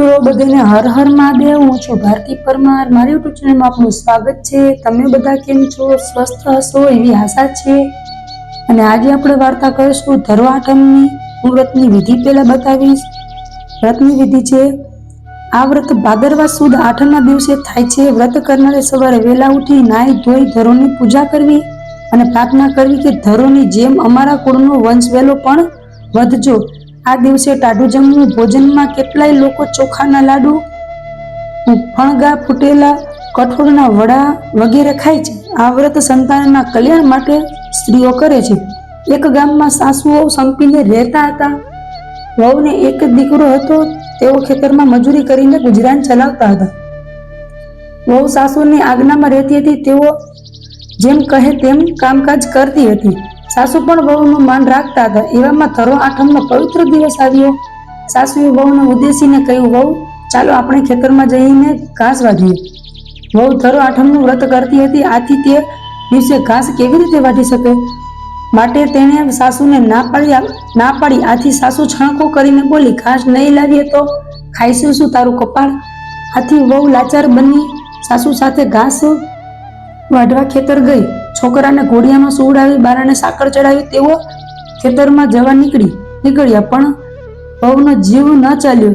તો બધાને હર હર મહાદેવ. હું છું ભારતી પરમાર. મારી યુટ્યુબ ચેનલમાં આપનું સ્વાગત છે. તમે બધા કેમ છો? સ્વસ્થ હશો એવી આશા છે. અને આજે આપણે વાર્તા કરીશું ધરો આઠમની હું વ્રતની વિધિ પહેલાં બતાવીશ. વ્રતની વિધિ છે, આ વ્રત ભાદરવા સુદ આઠમના દિવસે થાય છે. વ્રત કરનારે સવારે વહેલા ઉઠી નાહી ધોઈ ધરોની પૂજા કરવી અને પ્રાર્થના કરવી કે ધરોની જેમ અમારા કુળનો વંશ વહેલો પણ વધજો. આ દિવસે ટાઢું ભોજનમાં કેટલાય લોકો ચોખાના લાડુ ફણગા ફૂટેલા કઠોળના વડા વગેરે ખાય છે. આ વ્રત સંતાનના કલ્યાણ માટે સ્ત્રીઓ કરે છે. એક ગામમાં સાસુઓ સંપીને રહેતા હતા. વહુને એક જ દીકરો હતો, તેઓ ખેતરમાં મજૂરી કરીને ગુજરાન ચલાવતા હતા. વહુ સાસુની આજ્ઞામાં રહેતી હતી, તેઓ જેમ કહે તેમ કામકાજ કરતી હતી. સાસુ પણ વહુનું માન રાખતા હતા. એવામાં થરો આઠમનો પવિત્ર દિવસ આવ્યો. સાસુએ વહુને ઉદ્દેશીને કહ્યું, વહુ, ચાલો આપણે ખેતરમાં જઈને ઘાસ વાઢીએ. વહુ થરો આઠમનું વ્રત કરતી હતી. આથી તે દિવસે ઘાસ કેવી રીતે વાઢી શકે? માટે તેણે સાસુને ના પાડી ના પાડી. આથી સાસુ છણકો કરીને બોલી, ઘાસ નહીં લાવીએ તો ખાઈશું શું તારું કપાળ? આથી વહુ લાચાર બની સાસુ સાથે ઘાસ વાઢવા ખેતર ગઈ. છોકરાને ઘોડિયામાં સુવડાવી બારાને સાકર ચડાવી, તેઓ ખેતરમાં જવા નીકળી, નીકળ્યા. પણ પવનો જીવ ન ચાલ્યો.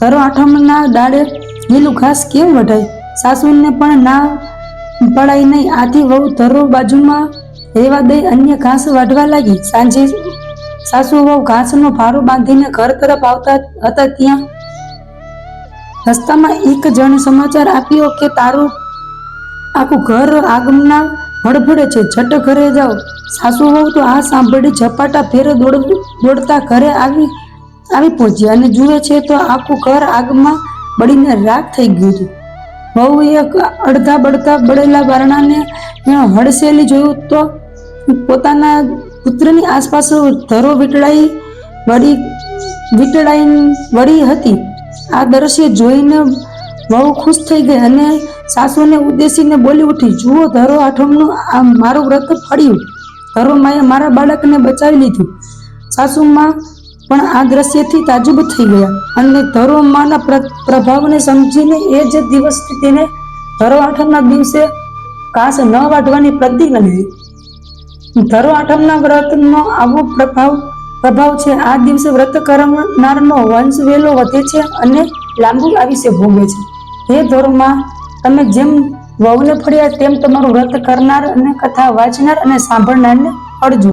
ધરો આઠમના ડાળે લીલું ઘાસ કેમ વઢાય? સાસુને પણ ના પડાય નહીં. આથી વહુ ધરો બાજુમાં રહેવા દઈ, અન્ય ઘાસ વાઢવા લાગી. સાંજે સાસુ વહુ ઘાસનો ભારો બાંધીને ઘર તરફ આવતા હતા. ત્યાં રસ્તામાં એક જણ સમાચાર આપ્યો કે તારું આખું ઘર આગમના હડફડે છે. છટ ઘરે જાઓ. સાસુ વહુ તો આ સાંભળી ઝપાટા ફેરે દોડ, દોડતા ઘરે આવી આવી પહોંચ્યા અને જુએ છે તો આખું ઘર આગમાં બળીને રાખ થઈ ગયું હતું. વહુએ અડધા બળતા બળેલા બારણાને હડસેલી જોયું તો પોતાના પુત્રની આસપાસ ધરો વીટળાઈ, વળી વીટળાઈ વળી હતી. આ દ્રશ્ય જોઈને વહુ ખુશ થઈ ગઈ અને સાસુને ઉદ્દેશીને બોલી ઉઠી, જુઓ, ધરો આઠમનું આ મારું વ્રત ફળ્યું. ધરો માએ મારા બાળકને બચાવી લીધું. સાસુમાં પણ આ દ્રશ્યથી તાજુબ થઈ ગયા અને ધરો માના પ્રભાવને સમજીને એ જ દિવસથી તેને ધરો આઠમના દિવસે ઘાસ ન વાઢવાની પ્રતિજ્ઞા લીધી. ધરો આઠમના વ્રતનો આવો પ્રભાવ પ્રભાવ છે, આ દિવસે વ્રત કરનારનો વંશ વેલો વધે છે અને લાંબુ આવીશે ભોગવે છે. હે ધર્મમાં તમે જેમ વહુને ફળ્યા તેમ તમારું વ્રત કરનાર અને કથા વાંચનાર અને સાંભળનારને ફળજો